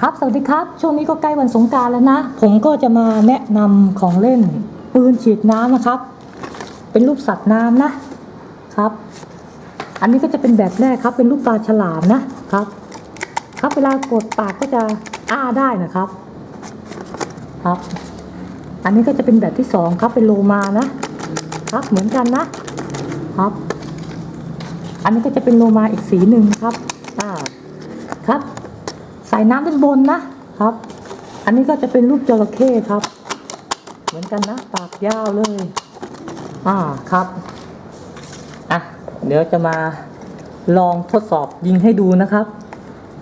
ครับ สวัสดีครับ ช่วงนี้ก็ใกล้วันสงการแล้วนะ ผมก็จะมาแนะนำของเล่นปืนฉีดน้ำนะครับ เป็นรูปสัตว์น้ำนะครับ อันนี้ก็จะเป็นแบบแรกครับ เป็นรูปปลาฉลามนะครับ ครับเวลากดปากก็จะอ้าได้นะครับ ครับ อันนี้ก็จะเป็นแบบที่สองครับ เป็นโลมานะครับ เหมือนกันนะครับ อันนี้ก็จะเป็นโลมาอีกสีหนึ่งครับอ่าครับ ใส่น้ำด้านบนนะครับ อันนี้ก็จะเป็นรูปจระเข้ครับ เหมือนกันนะ ปากยาวเลย อ่าครับอะเดี๋ยวจะมาลองทดสอบยิงให้ดูนะครับ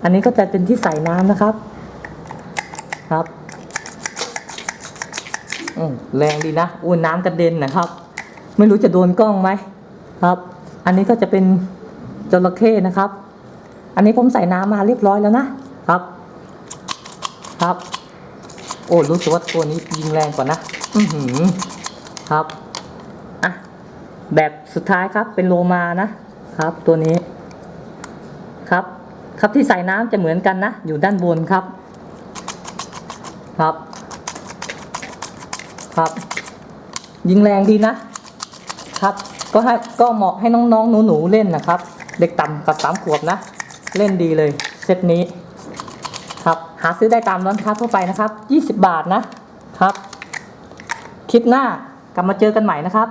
อันนี้ก็จะเป็นที่ใส่น้ำนะครับ ครับอืมแรงดีนะอุ้ยน้ำกระเด็นนะครับ ไม่รู้จะโดนกล้องไหมครับ อันนี้ก็จะเป็นจระเข้นะครับ อันนี้ผมใส่น้ำมาเรียบร้อยแล้วนะครับ ครับ โอ้รู้สึกว่าตัวนี้ยิงแรงกว่านะ อือหือ ครับอะแบบสุดท้ายครับเป็นโลมานะครับ ตัวนี้ ครับ ครับที่ใส่น้ำจะเหมือนกันนะ อยู่ด้านบนครับ ครับ ครับ ยิงแรงดีนะครับ ก็ให้ก็เหมาะให้น้องๆหนูๆเล่นนะครับ เด็กต่ำกับสามขวบนะ เล่นดีเลย เซตนี้ ครับ หาซื้อได้ตามร้านค้าทั่วไปนะครับ 20 บาทนะครับ คลิปหน้ากลับมาเจอกันใหม่นะครับ